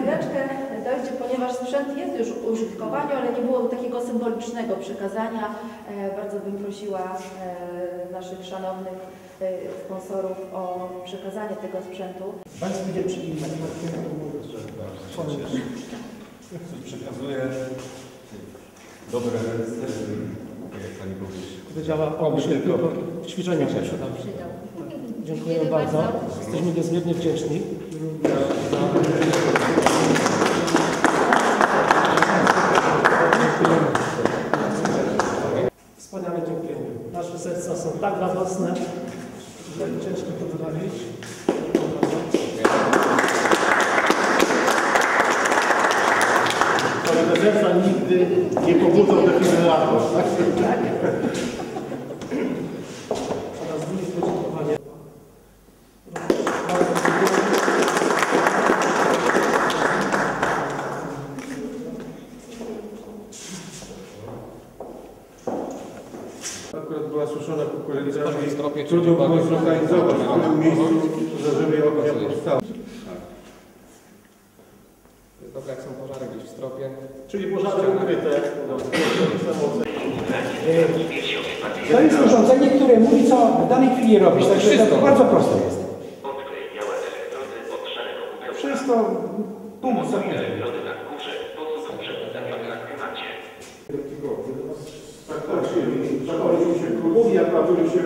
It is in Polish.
chwileczkę dojdzie, ponieważ sprzęt jest już w użytkowaniu, ale nie było takiego symbolicznego przekazania. E, Bardzo bym prosiła e, naszych szanownych e, sponsorów o przekazanie tego sprzętu. Państwo będzie przyjmować. Przekazuję dobre ręce, jak pani powiedzieć. Powiedziała o tylko w ćwiczeniach tam. Dziękuję bardzo. Jesteśmy niezmiernie wdzięczni. Wspaniale dziękujemy. Nasze serca są tak radosne, że ciężko to wyrazić. Ale te serca nigdy nie pobudzą defibrylator. Tak? Oraz drugie podziękowanie. Bardzo dziękuję. Akurat była suszona kukurydza i trudno było zlokalizować w którym miejscu, aha. że żeby ognia. Jest dobre jak są pożary gdzieś w stropie. Czyli pożary ukryte. To jest urządzenie, które mówi, co w danej chwili robić. Także to bardzo proste jest. Wszystko punkt za punktem. Tak, tak, zakończył się klub, mówi, jak się